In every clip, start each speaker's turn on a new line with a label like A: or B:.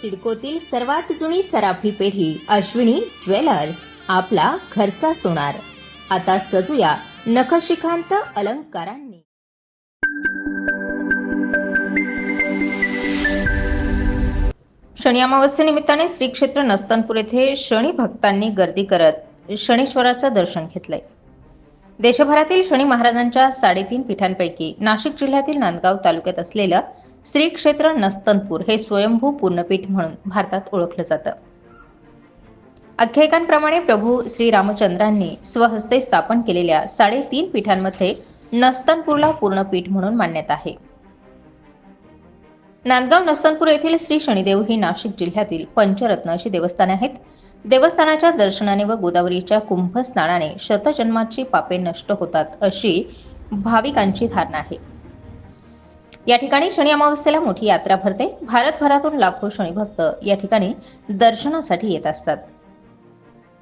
A: सिडकोतील सर्वात जुनी सराफी पेढी अश्विनी ज्वेलर्स आपला घरचा सोनार. आता सजूया नखशिखांत अलंकारांनी.
B: शनी अमावस्येनिमित्ताने श्री क्षेत्र नस्तनपूर येथे शनी भक्तांनी गर्दी करत शनीश्वराचं दर्शन घेतलंय. देशभरातील शनी महाराजांच्या साडेतीन पीठांपैकी नाशिक जिल्ह्यातील नांदगाव तालुक्यात असलेलं श्री क्षेत्र नस्तनपूर हे स्वयंभू पूर्णपीठ म्हणून भारतात ओळखलं जातं. आख्यायिकांप्रमाणे प्रभू श्रीरामचंद्रांनी स्वहस्ते स्थापन केलेल्या साडेतीन पीठांमध्ये नस्तनपूरला पूर्णपीठ म्हणून मान्यता आहे. नांदगाव नस्तनपूर येथील श्री शनिदेव ही नाशिक जिल्ह्यातील पंचरत्न अशी देवस्थाने आहेत. देवस्थानाच्या दर्शनाने व गोदावरीच्या कुंभ स्नानाने शतजन्माची पापे नष्ट होतात अशी भाविकांची धारणा आहे. या ठिकाणी शनी अमावस्येला मोठी यात्रा भरते. भारतभरातून लाखो शनिभक्त या ठिकाणी दर्शनासाठी येत असतात.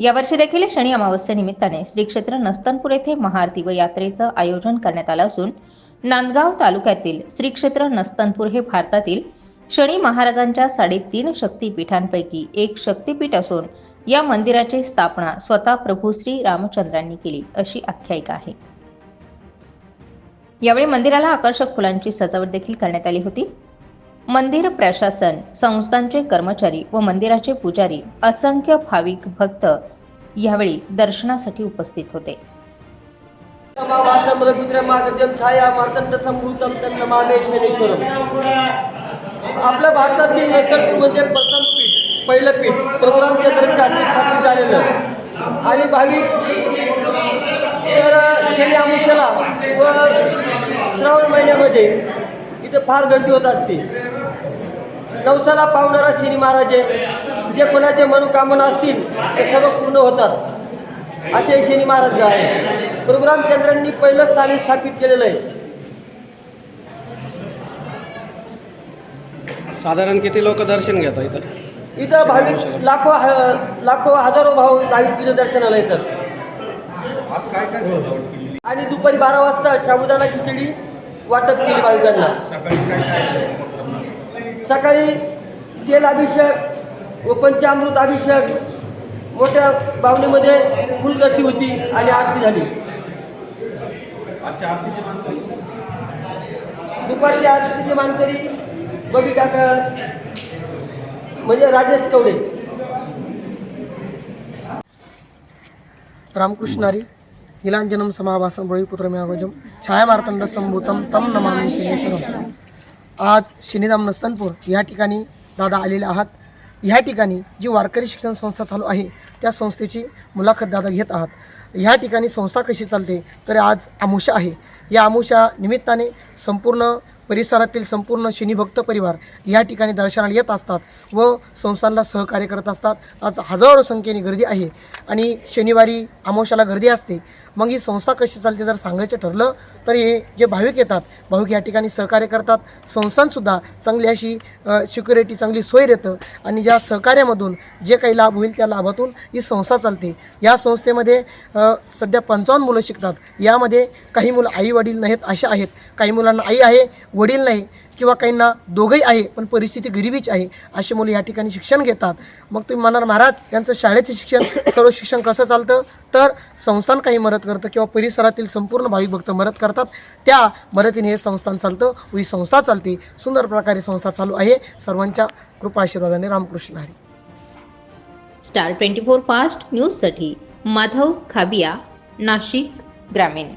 B: यावर्षी देखील शनी अमावस्येनिमित्ताने श्री क्षेत्र नस्तनपूर येथे महाआरती व यात्रेचं आयोजन करण्यात आलं असून नांदगाव तालुक्यातील श्री क्षेत्र नस्तनपूर हे भारतातील शनी महाराजांच्या साडेतीन शक्तीपीठांपैकी एक शक्तीपीठ असून या मंदिराची स्थापना स्वतः प्रभू श्री रामचंद्रांनी केली अशी आख्यायिका आहे. यावेळी मंदिराला आकर्षक फुलांची सजावट देखील करण्यात आली होती. मंदिर प्रशासन संस्थांचे कर्मचारी व मंदिराचे पुजारी असंख्य भाविक भक्त यावेळी दर्शनासाठी उपस्थित होते.
C: आपल्या भारतातील नस्तरपूरमध्ये म्हणजे प्रथम पीठ पहिलं पीठ प्रोग्राम केंद्राच्या स्थापित झालेलं. आणि भाविक तर शनी अमुष्याला व श्रावण महिन्यामध्ये इथं फार गर्दी होत असते. नवसाला पावणारा शनी महाराज आहे. जे कोणाचे मनोकामना असतील ते सर्व पूर्ण होतात. असे शनी महाराज आहे. प्रोग्राम केंद्रांनी पहिलं स्थान स्थापित केलेलं आहे.
D: साधारण किती लोक दर्शन घेतात इथं?
C: इथं भाविक लाखो ह- लाखो हजारो भाव भाविक दर्शनाला येतात.
E: आज काय काय सजावट केली?
C: आणि दुपारी बारा वाजता साबुदाणा खिचडी वाटप केली भाविकांना. सकाळी तेल अभिषेक व पंचामृत अभिषेक मोठ्या बावणीमध्ये फुलगर्दी होती आणि आरती झाली.
E: आरतीची मानकरी
C: दुपारची आरतीची मानकरी बबी काका म्हणजे राजेश कवडे.
F: रामकृष्णारी नीलांजनम समाभासम पुत्र मेघोजम छायामार्तंड संभूतम तम नमामि शनेश्वरम आज शनिधाम नस्तनपूर या ठिकाणी दादा आलेले आहात. ह्या ठिकाणी जी वारकरी शिक्षण संस्था चालू आहे त्या संस्थेची मुलाखत दादा घेत आहात. ह्या ठिकाणी संस्था कशी चालते तर आज आमुषा आहे. या आमुषा निमित्ताने संपूर्ण परिसरातील संपूर्ण शनीभक्त परिवार या ठिकाणी दर्शनाला येत असतात व संस्थांना सहकार्य करत असतात. आज हजारो संख्येने गर्दी आहे आणि शनिवारी आमोशाला गर्दी असते. मग ही संस्था कशी चालते जर सांगायचं ठरलं तर हे जे भाविक येतात भाविक या ठिकाणी सहकार्य करतात. संस्थांसुद्धा चांगली अशी सिक्युरिटी चांगली सोय देतं आणि ज्या सहकार्यामधून जे काही लाभ होईल त्या लाभातून ही संस्था चालते. या संस्थेमध्ये सध्या पंचावन्न मुलं शिकतात. यामध्ये काही मुलं आई वडील नाहीत अशा आहेत. काही मुलांना आई आहे वडील नाही किंवा काहींना दोघंही आहे पण परिस्थिती गरिबीची आहे अशी मुलं या ठिकाणी शिक्षण घेतात. मग तुम्ही म्हणणार महाराज यांचं शाळेचं शिक्षण सर्व शिक्षण कसं चालतं? तर संस्थान काही मदत करतं किंवा परिसरातील संपूर्ण भाविक भक्त मदत करतात. त्या मदतीने हे संस्थान चालतं व ही संस्था चालते. सुंदर प्रकारे संस्था चालू आहे. सर्वांच्या कृपा आशीर्वादाने Ramkrishna Hari.
B: Star twenty four fast न्यूजसाठी माधव खाबिया नाशिक ग्रामीण.